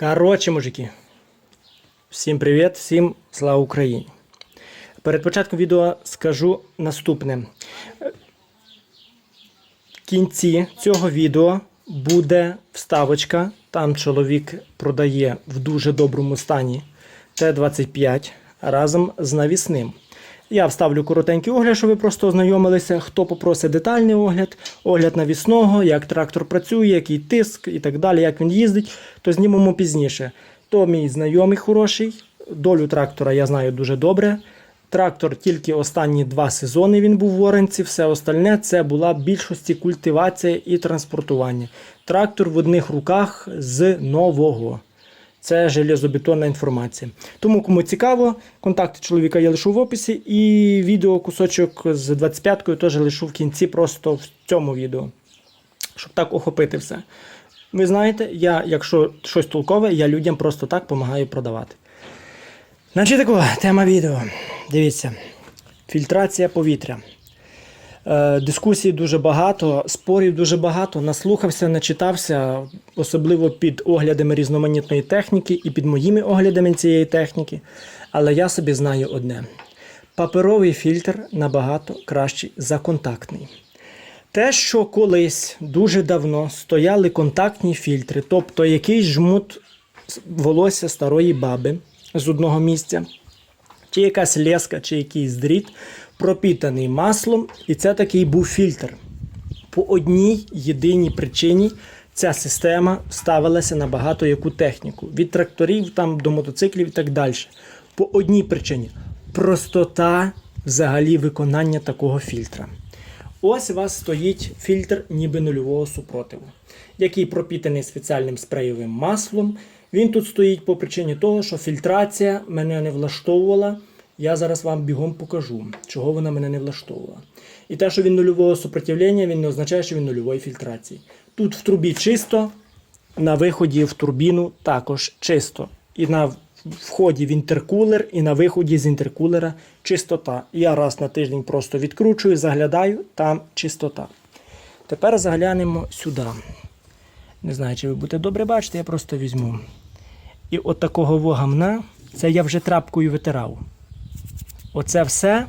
Коротше, мужики. Всім привіт, всім слава Україні. Перед початком відео скажу наступне. В кінці цього відео буде вставочка. Там чоловік продає в дуже доброму стані Т-25 разом з навісним. Я вставлю коротенький огляд, щоб ви просто ознайомилися. Хто попросить детальний огляд, огляд навісного, як трактор працює, який тиск і так далі, як він їздить, то знімемо пізніше. То мій знайомий хороший. Долю трактора я знаю дуже добре. Трактор тільки останні два сезони він був в Оренці, все остальне це була більшості культивація і транспортування. Трактор в одних руках з нового. Це железобетонна інформація. Тому, кому цікаво, контакти чоловіка я лишу в описі, і відео кусочок з 25-кою теж лишу в кінці, просто в цьому відео. Щоб так охопити все. Ви знаєте, я, якщо щось толкове, я людям просто так допомагаю продавати. Значить тако, тема відео. Дивіться. Фільтрація повітря. Е, дискусій дуже багато, спорів дуже багато. Наслухався, начитався, особливо під оглядами різноманітної техніки і під моїми оглядами цієї техніки. Але я собі знаю одне: паперовий фільтр набагато кращий за контактний. Те, що колись дуже давно стояли контактні фільтри, тобто якийсь жмут волосся старої баби з одного місця, чи якась леска, чи якийсь дріт, пропітаний маслом, і це такий був фільтр. По одній єдиній причині ця система ставилася на багато яку техніку. Від тракторів там, до мотоциклів і так далі. По одній причині простота взагалі виконання такого фільтра. Ось у вас стоїть фільтр ніби нульового супротиву, який пропітаний спеціальним спреєвим маслом. Він тут стоїть по причині того, що фільтрація мене не влаштовувала. Я зараз вам бігом покажу, чого вона мене не влаштовувала. І те, що він нульового супротивлення, він не означає, що він нульової фільтрації. Тут в трубі чисто, на виході в турбіну також чисто. І на вході в інтеркулер, і на виході з інтеркулера чистота. Я раз на тиждень просто відкручую, заглядаю, там чистота. Тепер заглянемо сюди. Не знаю, чи ви будете добре бачити, я просто візьму. І от такого вогамна, це я вже трапкою витирав. Оце все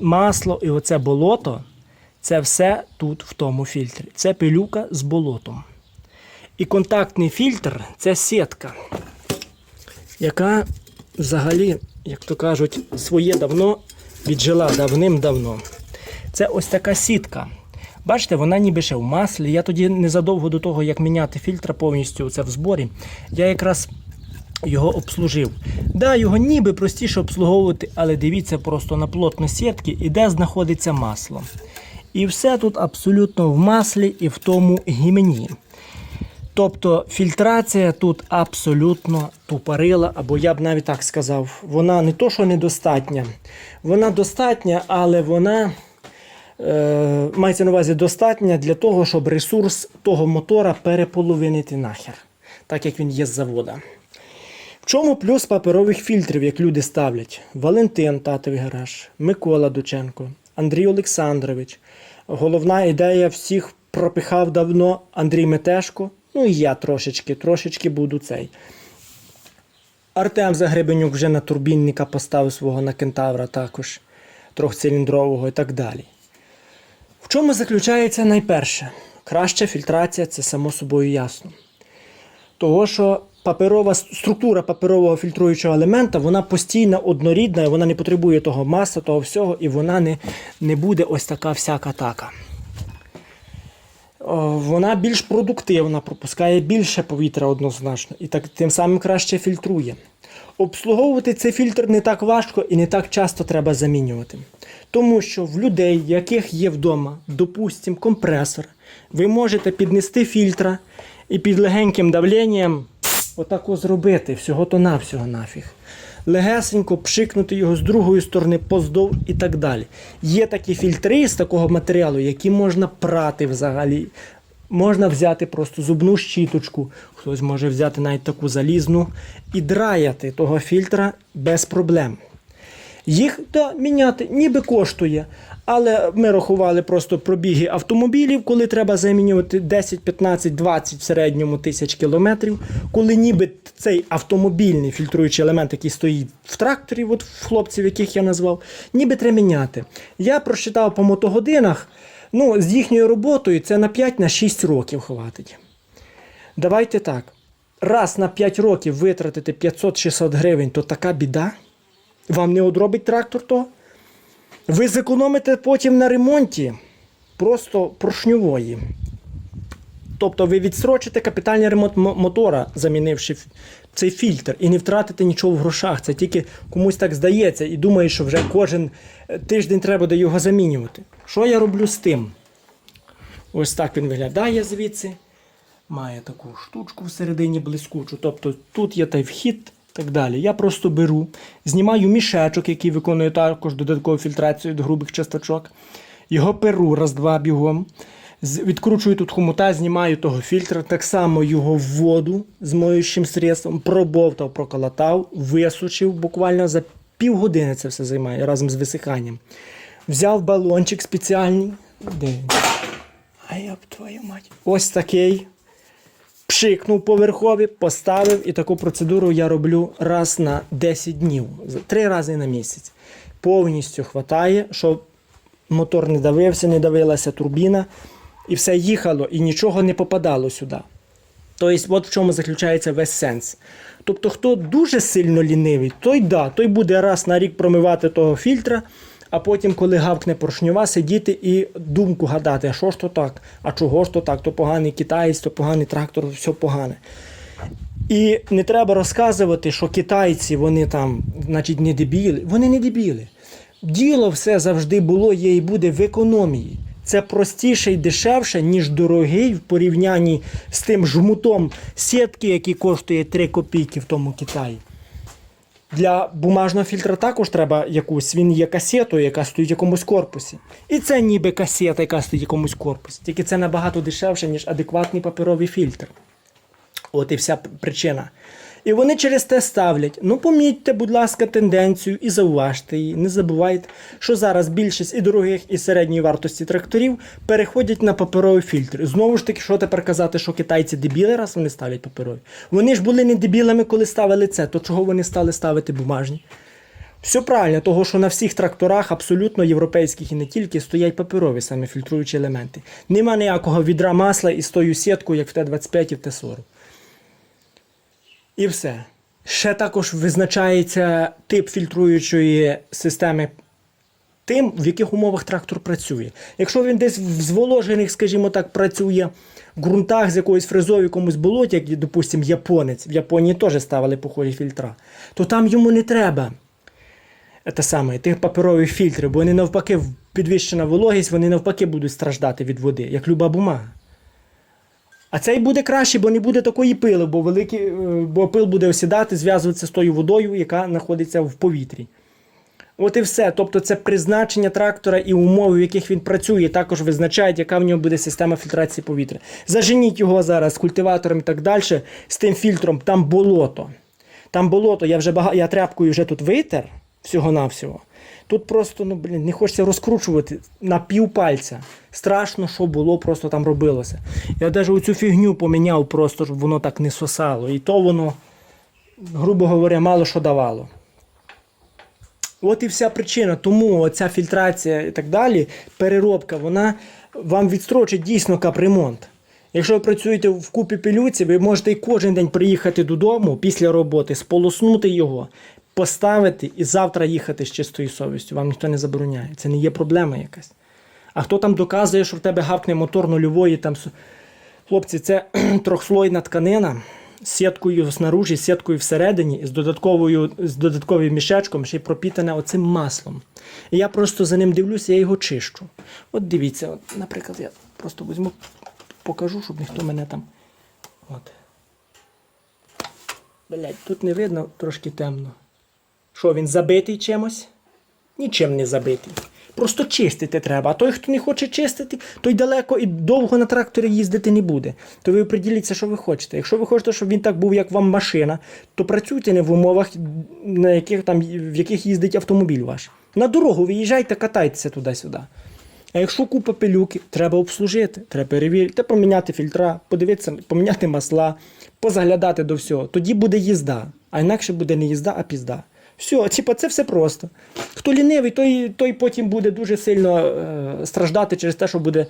масло і оце болото, це все тут в тому фільтрі. Це пилюка з болотом. І контактний фільтр це сітка, яка взагалі, як то кажуть, своє давно віджила давним-давно. Це ось така сітка. Бачите, вона ніби ще в маслі. Я тоді незадовго до того, як міняти фільтр повністю це в зборі, я якраз його обслужив. Да, його ніби простіше обслуговувати, але дивіться просто на плотність сітки і де знаходиться масло. І все тут абсолютно в маслі і в тому гімені. Тобто фільтрація тут абсолютно тупорила, або я б навіть так сказав, вона не то, що недостатня, вона достатня, але вона е, мається на увазі достатня для того, щоб ресурс того мотора переполовинити нахер, так як він є з завода. Чому плюс паперових фільтрів, як люди ставлять? Валентин татовий гараж, Микола Дученко, Андрій Олександрович. Головна ідея всіх пропихав давно Андрій Метешко. Ну і я трошечки, трошечки буду цей. Артем Загребенюк вже на турбінника поставив свого на кентавра також, трьохциліндрового і так далі. В чому заключається найперше? Краща фільтрація це само собою ясно. Того, що паперова структура паперового фільтруючого елемента вона постійно однорідна, вона не потребує того маса, того всього, і вона не, не буде ось така всяка така. Вона більш продуктивна, пропускає більше повітря однозначно, і так тим самим краще фільтрує. Обслуговувати цей фільтр не так важко і не так часто треба замінювати. Тому що в людей, яких є вдома, допустимо, компресор, ви можете піднести фільтра і під легеньким давленням отако зробити, всього-то навсього нафіг. Легесенько пшикнути його з другої сторони поздовж і так далі. Є такі фільтри з такого матеріалу, які можна прати взагалі. Можна взяти просто зубну щіточку, хтось може взяти навіть таку залізну і драяти того фільтра без проблем. Їх да, міняти ніби коштує, Але ми рахували просто пробіги автомобілів, коли треба замінювати 10, 15, 20 в середньому тисяч кілометрів. Коли ніби цей автомобільний фільтруючий елемент, який стоїть в тракторі, от хлопців, яких я назвав, ніби треба міняти. Я просчитав по мотогодинах. Ну, з їхньою роботою це на 5-6 років хватить. Давайте так. Раз на 5 років витратити 500-600 гривень, то така біда. Вам не одробить трактор то. Ви зекономите потім на ремонті просто поршньової. Тобто ви відстрочите капітальний ремонт мотора, замінивши цей фільтр, і не втратите нічого в грошах. Це тільки комусь так здається і думає, що вже кожен е, тиждень треба буде його замінювати. Що я роблю з тим? Ось так він виглядає звідси. Має таку штучку всередині блискучу. Тобто тут є той вхід так далі. Я просто беру, знімаю мішечок, який виконує також додаткову фільтрацію до грубих часточок. Його перу раз-два бігом. Відкручую тут хомута, знімаю того фільтра, так само його в воду з моючим средством, пробовтав, проколотав, висушив. Буквально за півгодини це все займає разом з висиханням. Взяв балончик спеціальний. Де? А я б твою мать. Ось такий. Пшикнув поверхові, поставив, і таку процедуру я роблю раз на 10 днів, три рази на місяць. Повністю хватає, щоб мотор не давився, не давилася турбіна, і все їхало, і нічого не попадало сюди. Тобто, от в чому заключається весь сенс. Тобто, хто дуже сильно лінивий, той да, той буде раз на рік промивати того фільтра, а потім, коли гавкне поршньова, сидіти і думку гадати, а що ж то так, а чого ж то так, то поганий китаєць, то поганий трактор, все погане. І не треба розказувати, що китайці вони там, значить, не дебіли. Вони не дебіли. Діло все завжди було, є і буде в економії. Це простіше і дешевше, ніж дорогий в порівнянні з тим жмутом сітки, який коштує 3 копійки в тому Китаї. Для бумажного фільтра також треба якусь. Він є касетою, яка стоїть в якомусь корпусі. І це ніби касета, яка стоїть в якомусь корпусі. Тільки це набагато дешевше, ніж адекватний паперовий фільтр. От і вся причина. І вони через те ставлять. Ну, помітьте, будь ласка, тенденцію і зауважте її. Не забувайте, що зараз більшість і дорогих, і середньої вартості тракторів переходять на паперовий фільтр. Знову ж таки, що тепер казати, що китайці дебіли, раз вони ставлять паперові. Вони ж були не дебілами, коли ставили це, то чого вони стали ставити бумажні? Все правильно, того, що на всіх тракторах, абсолютно європейських і не тільки, стоять паперові саме фільтруючі елементи. Нема ніякого відра масла із тою сіткою, як в Т-25 і в Т-40. І все. Ще також визначається тип фільтруючої системи тим, в яких умовах трактор працює. Якщо він десь в зволожених, скажімо так, працює в ґрунтах з якоюсь фрезою, якомусь болоті, як, допустимо, японець, в Японії теж ставили похожі фільтра, то там йому не треба те саме, тих паперові фільтри, бо вони навпаки підвищена вологість, вони навпаки будуть страждати від води, як люба бумага. А цей буде краще, бо не буде такої пили, бо, великий, е, бо пил буде осідати, зв'язуватися з тою водою, яка знаходиться в повітрі. От і все. Тобто це призначення трактора і умови, в яких він працює, також визначають, яка в нього буде система фільтрації повітря. Заженіть його зараз з культиватором і так далі, з тим фільтром, там болото. Там болото, я вже бага... я тряпкою вже тут витер всього-навсього. Тут просто ну, блін, не хочеться розкручувати на півпальця. Страшно, що було, просто там робилося. Я навіть оцю фігню поміняв просто, щоб воно так не сосало. І то воно, грубо говоря, мало що давало. От і вся причина. Тому ця фільтрація і так далі, переробка, вона вам відстрочить дійсно капремонт. Якщо ви працюєте в купі пилюці, ви можете кожен день приїхати додому після роботи, сполоснути його, поставити і завтра їхати з чистою совістю. Вам ніхто не забороняє. Це не є проблема якась. А хто там доказує, що в тебе гавкне мотор нульової, там хлопці, це трьохслойна тканина з сіткою снаружі, з сіткою всередині, з додатковою, з додатковим мішечком, ще й пропітане оцим маслом. І я просто за ним дивлюся, я його чищу. От дивіться, от, наприклад, я просто візьму, покажу, щоб ніхто мене там. От. Блять, тут не видно, трошки темно. Що, він забитий чимось? Нічим не забитий. Просто чистити треба. А той, хто не хоче чистити, той далеко і довго на тракторі їздити не буде. То ви приділіться, що ви хочете. Якщо ви хочете, щоб він так був, як вам машина, то працюйте не в умовах, на яких, там, в яких їздить автомобіль ваш. На дорогу виїжджайте, катайтеся туди-сюди. А якщо купа пилюки, треба обслужити, треба перевірити, поміняти фільтра, подивитися, поміняти масла, позаглядати до всього. Тоді буде їзда. А інакше буде не їзда, а пізда. Все, типа, це все просто. Хто лінивий, той, той потім буде дуже сильно е, страждати через те, що буде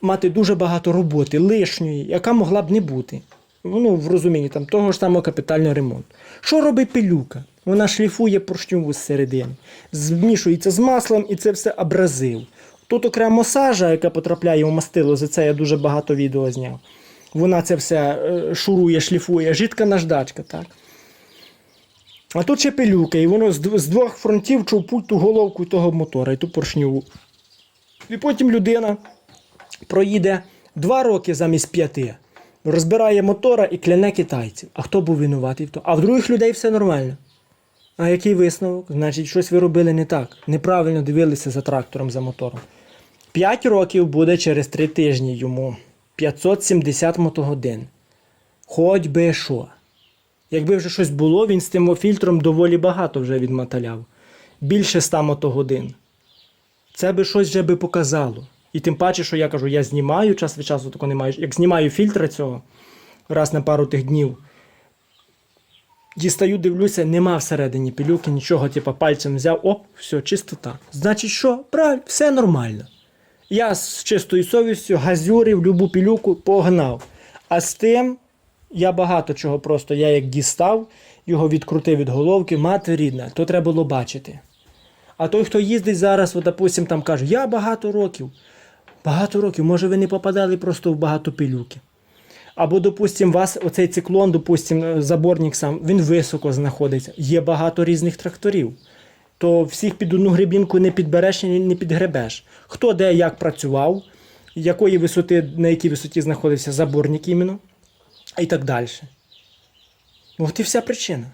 мати дуже багато роботи, лишньої, яка могла б не бути. Ну, в розумінні там, того ж самого капітального ремонту. Що робить пилюка? Вона шліфує поршньову зсередини, змішується з маслом і це все абразив. Тут окремо сажа, яка потрапляє у мастило, за це я дуже багато відео зняв. Вона це все е, шурує, шліфує, жидка наждачка, так? А тут ще пилюка, і воно з, двох фронтів човпуть ту головку того мотора і ту поршньову. І потім людина проїде два роки замість п'яти, розбирає мотора і кляне китайців. А хто був винуватий? А в других людей все нормально. А який висновок? Значить, щось ви робили не так. Неправильно дивилися за трактором, за мотором. П'ять років буде через три тижні йому. 570 мотогодин. Хоч би що. Якби вже щось було, він з тим фільтром доволі багато вже відмоталяв. Більше 100 мотогодин. Це би щось вже би показало. І тим паче, що я кажу, я знімаю час від часу, тако не маю. Як знімаю фільтра цього раз на пару тих днів, дістаю, дивлюся, нема всередині пилюки, нічого, типа пальцем взяв, оп, все, чистота. Значить, що? Правильно, все нормально. Я з чистою совістю газюрив любу пилюку, погнав. А з тим я багато чого просто, я як дістав, його відкрутив від головки, мати рідна, то треба було бачити. А той, хто їздить зараз, от, допустим, там каже, я багато років. Багато років, може ви не попадали просто в багато пилюки. Або, допустим, вас оцей циклон, допустим, заборник сам, він високо знаходиться. Є багато різних тракторів. То всіх під одну гребінку не підбереш і не підгребеш. Хто де як працював, якої висоти, на якій висоті знаходився заборник іменно, і так далі. От і вся причина.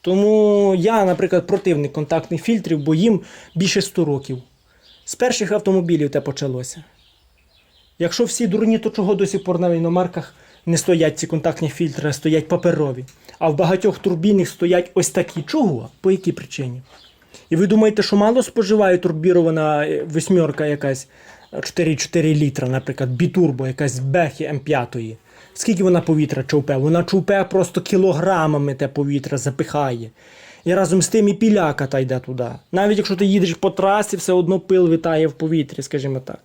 Тому я, наприклад, противник контактних фільтрів, бо їм більше 100 років. З перших автомобілів те почалося. Якщо всі дурні, то чого до сих пор на іномарках не стоять ці контактні фільтри, а стоять паперові. А в багатьох турбінах стоять ось такі. Чого? По якій причині? І ви думаєте, що мало споживає турбірована е, восьмерка якась е, 4,4 літра, наприклад, бітурбо, якась Бехі М5. Скільки вона повітря човпе? Вона човпе просто кілограмами те повітря запихає. І разом з тим і піляка та йде туди. Навіть якщо ти їдеш по трасі, все одно пил витає в повітрі, скажімо так.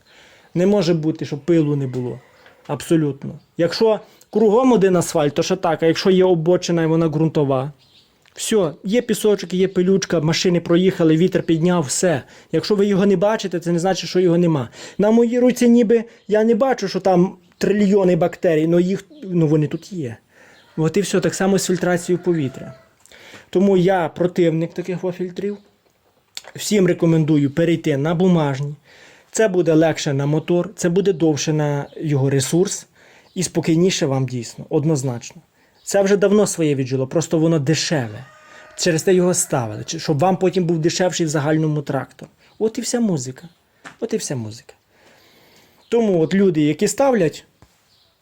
Не може бути, щоб пилу не було. Абсолютно. Якщо кругом один асфальт, то ще так, а якщо є обочина і вона ґрунтова, все, є пісочок, є пилючка, машини проїхали, вітер підняв, все. Якщо ви його не бачите, це не значить, що його нема. На моїй руці ніби я не бачу, що там трильйони бактерій, але їх ну, вони тут є. От і все, так само з фільтрацією повітря. Тому я противник таких фільтрів. Всім рекомендую перейти на бумажні. Це буде легше на мотор, це буде довше на його ресурс і спокійніше вам дійсно, однозначно. Це вже давно своє віджило, просто воно дешеве. Через те його ставили, щоб вам потім був дешевший в загальному трактор. От і вся музика. От і вся музика. Тому от люди, які ставлять,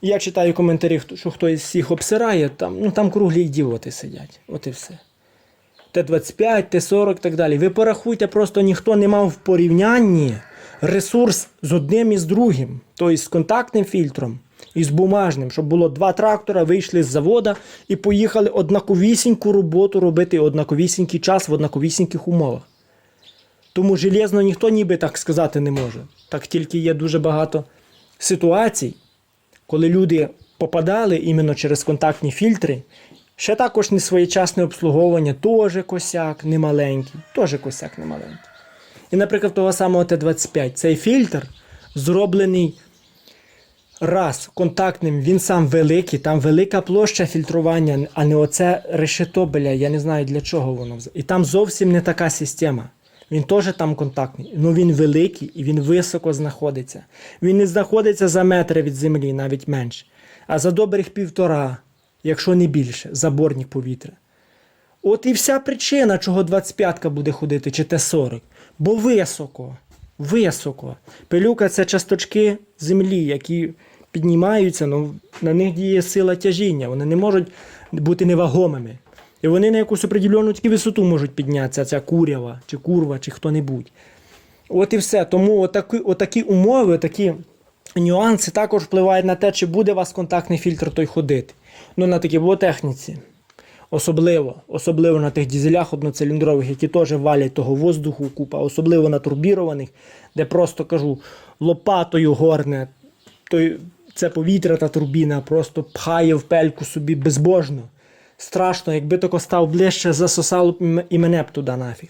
я читаю коментарі, що хтось всіх обсирає, там, ну, там круглі ідіоти сидять. От і все. Т-25, Т-40 і так далі. Ви порахуйте, просто ніхто не мав в порівнянні ресурс з одним і з другим, тобто з контактним фільтром і з бумажним, щоб було два трактора, вийшли з завода і поїхали однаковісіньку роботу робити, однаковісінький час в однаковісіньких умовах. Тому железно ніхто ніби так сказати не може. Так тільки є дуже багато ситуацій, коли люди попадали іменно через контактні фільтри, ще також не своєчасне обслуговування, теж косяк немаленький, теж косяк немаленький. І, наприклад, того самого Т-25, цей фільтр зроблений раз контактним, він сам великий, там велика площа фільтрування, а не оце решето, бля, я не знаю для чого воно. І там зовсім не така система. Він теж там контактний, але він великий і він високо знаходиться. Він не знаходиться за метри від землі, навіть менше, а за добрих півтора, якщо не більше, заборник повітря. От і вся причина, чого 25-ка буде ходити, чи Т-40. Бо високо. Високо. Пилюка це часточки землі, які піднімаються, ну, на них діє сила тяжіння. Вони не можуть бути невагомими. І вони на якусь определену тільки висоту можуть піднятися, ця курява, чи курва, чи хто-небудь. От і все. Тому отакі, отакі умови, такі нюанси також впливають на те, чи буде у вас контактний фільтр той ходити. Ну, на такій техніці. Особливо, особливо на тих дізелях одноциліндрових, які теж валять того воздуху купа, особливо на турбірованих, де просто кажу, лопатою горне, той, це повітря та турбіна просто пхає в пельку собі безбожно. Страшно, якби тако став ближче, засосало б і мене б туди нафіг.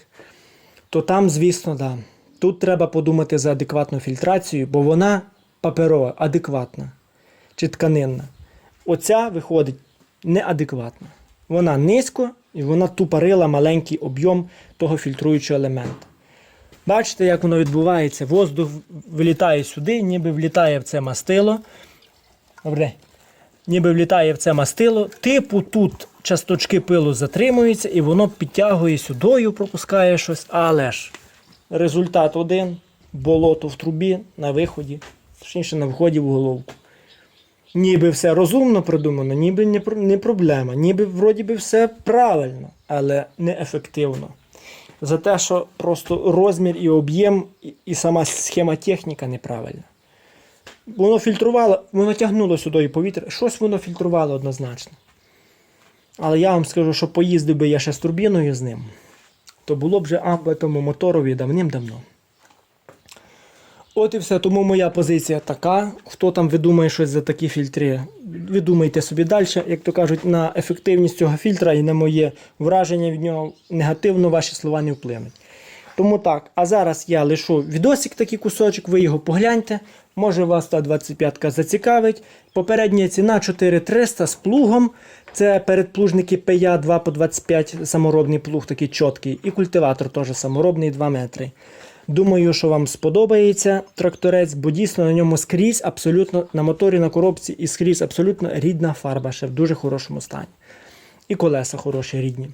То там, звісно, да. Тут треба подумати за адекватну фільтрацію, бо вона паперова, адекватна чи тканинна. Оця виходить неадекватна. Вона низько і вона тупорила маленький об'єм того фільтруючого елемента. Бачите, як воно відбувається? Воздух вилітає сюди, ніби влітає в це мастило. Добре. Ніби влітає в це мастило. Типу тут часточки пилу затримуються і воно підтягує сюдою, пропускає щось. Але ж результат один: болото в трубі на виході, точніше на вході в головку. Ніби все розумно придумано, ніби не, проблема, ніби вроді би все правильно, але неефективно. За те, що просто розмір і об'єм, і сама схема техніка неправильна. Воно фільтрувало, воно тягнуло сюди і повітря, щось воно фільтрувало однозначно. Але я вам скажу, що поїздив би я ще з турбіною з ним, то було б вже амбе тому моторові давним-давно. От і все. Тому моя позиція така. Хто там видумає щось за такі фільтри, ви думайте собі далі. Як то кажуть, на ефективність цього фільтра і на моє враження від нього негативно ваші слова не вплинуть. Тому так, а зараз я лишу відосик, такий кусочок, ви його погляньте. Може вас та 25-ка зацікавить. Попередня ціна 4300 з плугом. Це передплужники PA 2 по 25 саморобний плуг, такий чіткий. І культиватор теж саморобний 2 метри. Думаю, що вам сподобається тракторець, бо дійсно на ньому скрізь абсолютно на моторі, на коробці і скрізь абсолютно рідна фарба, ще в дуже хорошому стані. І колеса хороші, рідні.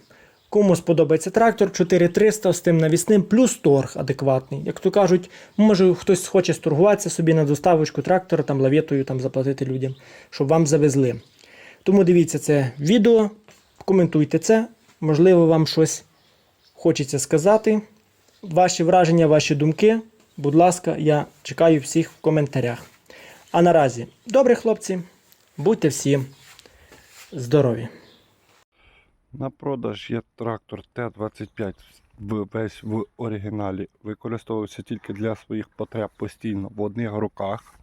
Кому сподобається трактор 4300 з тим навісним, плюс торг адекватний. Як то кажуть, може хтось хоче сторгуватися собі на доставочку трактора, там лавєтою там заплатити людям, щоб вам завезли. Тому дивіться це відео, коментуйте це, можливо, вам щось хочеться сказати. Ваші враження, ваші думки, будь ласка, я чекаю всіх в коментарях. А наразі, добре, хлопці, будьте всі здорові! На продаж є трактор Т-25 весь в оригіналі. Використовувався тільки для своїх потреб постійно в одних руках.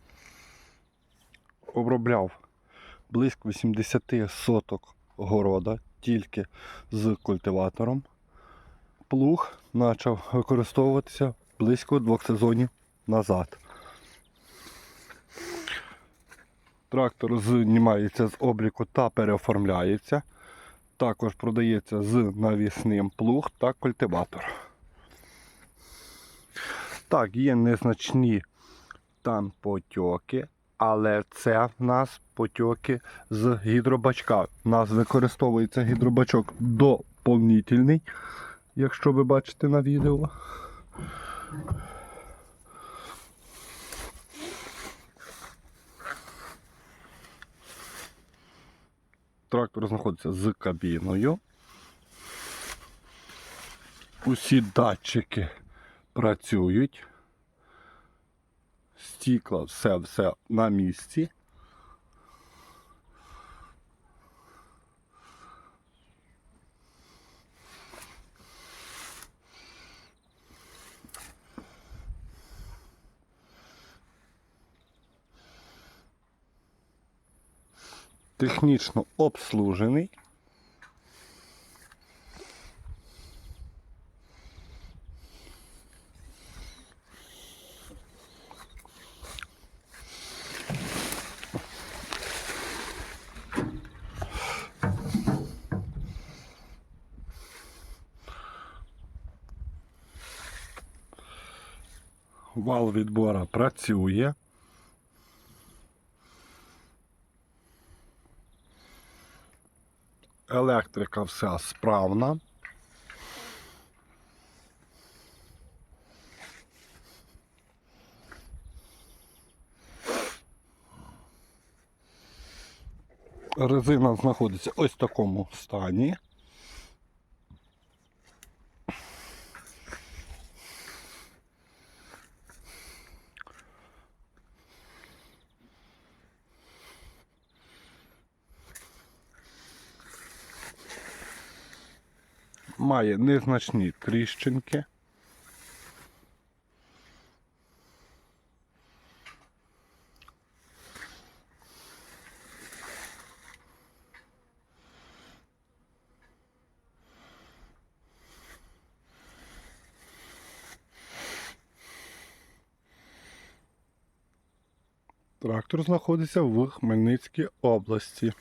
Обробляв близько 80 соток города тільки з культиватором. Плуг почав використовуватися близько двох сезонів назад. Трактор знімається з обліку та переоформляється. Також продається з навісним плуг та культиватор. Так, є незначні там потьоки, але це в нас потьоки з гідробачка. У нас використовується гідробачок доповнительний, якщо ви бачите на відео. Трактор знаходиться з кабіною. Усі датчики працюють. Стікла, все, все на місці. Технічно обслужений. Вал відбора працює. Електрика вся справна. Резина знаходиться ось в такому стані. Має незначні тріщинки. Трактор знаходиться в Хмельницькій області.